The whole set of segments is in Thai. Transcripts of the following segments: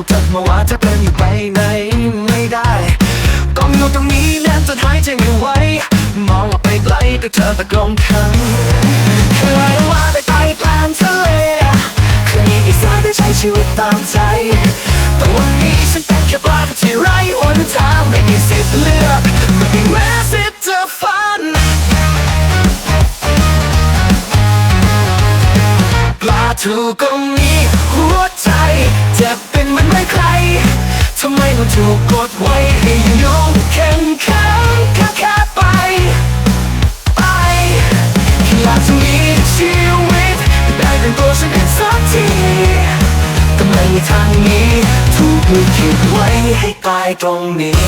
ถูกทักมาว่าจะเป็นอยู่ไปไหนไม่ได้ต้องอยู่ตรงนี้แน่นจนหายใจไม่ไหวมองออกไปไกลก็เธอตะกลงขังเคยว่าได้ไปกลางทะเลเคยอีสานได้ใช้ชีวิตตามใจแต่วันนี้ฉันเป็นแค่ปลาที่ไร้หนทางไม่มีสิทธิ์เลือกไม่มีแม้สิทธิ์จะฝันปลาทูก็มีหัวใจเจ็บ มือนไม่ใครทำไมต้องถูกกดไว้ให้อยู่แข็งแข็งแค่แค่ไป ไปแค่อยากจะมีชีวิตได้เป็นตัวฉันเองสักทีแต่ไม่มีทางนี้ถูกลิขิตไว้ให้ตายตรงนี้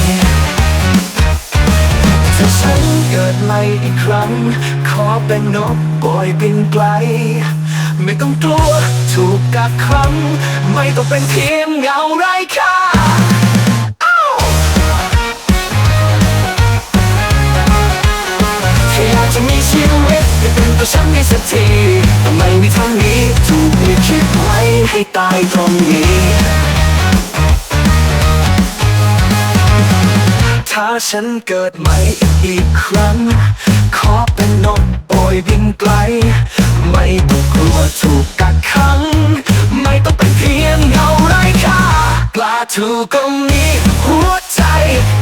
ถ้าฉันเกิดใหม่อีกครั้ง ขอเป็นนกโบยบินไกล ไม่ต้องกลัวถูกกักขังไม่ต้องเป็นเพียงเงาไร้ค่าแค่อยากจะมีชีวิตได้เป็นตัวฉันในสักทีแต่ไมมีทางนี้ถูกลิขิตไว้ให้ตายตรงนี้ถ้าฉันเกิดใหม่อีกครั้ง ขอาปลาทูก็มีหัวใจ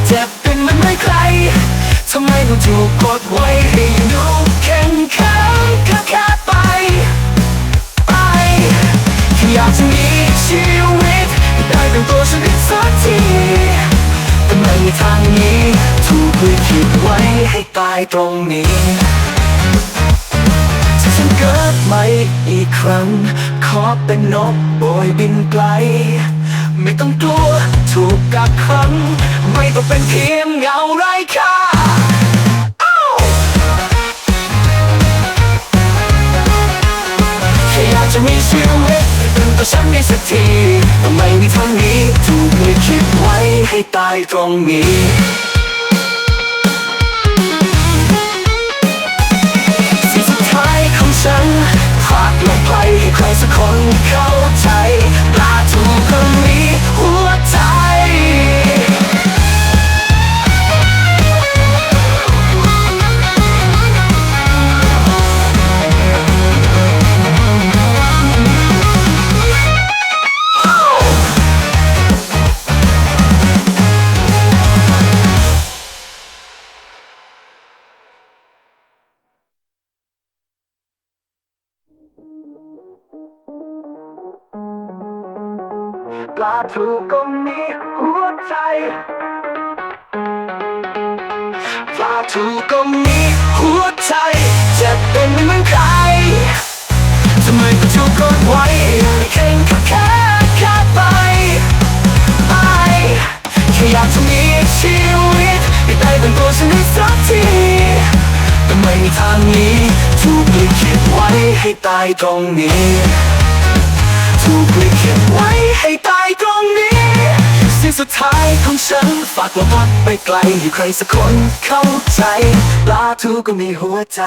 เจ็บเป็นมันไม่ใครทำไมต้องถูกกดไว้ให้ดูแข็งแข็งแค่แค่ไป ไปแค่อยากจะมีชีวิต ได้เป็นตัวฉันอีกสักทีแต่ไม่มีทางนี้ ถูกลิขิตไว้ให้ตายตรงนี้ถ้าฉันเกิดใหม่อีกครั้ง ขอเป็นนกโบยบินไกล ไม่ต้องกลัวถูกกักขังไม่ต้องเป็นเพียงเงาไร้ค่าแค่อยากจะมีชีวิตเป็นตัวฉันในสักทีแต่ไม่มีทางนี้ถูกลิขิตไว้ให้ตายตรงนี้ ปลาทูก็มีหัวใจปลาทูก็มีหัวใจจะเป็นไม่เหมือนใครทำไมก็ถูกกดไว้แค่แค่แค่แค่ไปไปแค่อยากจะมีชีวิตให้ได้เป็นตัวฉันสักทีแต่ไม่มีทางนี้ ถูกลิขิตไว้ให้ตายตรงนี้ ถูกลิขิตไว้ให้ตายตรงนี้สิ่งสุดท้ายของฉันฝากลมพัดไปไกลให้ใครสักคนเข้าใจ ปลาทูก็มีหัวใจ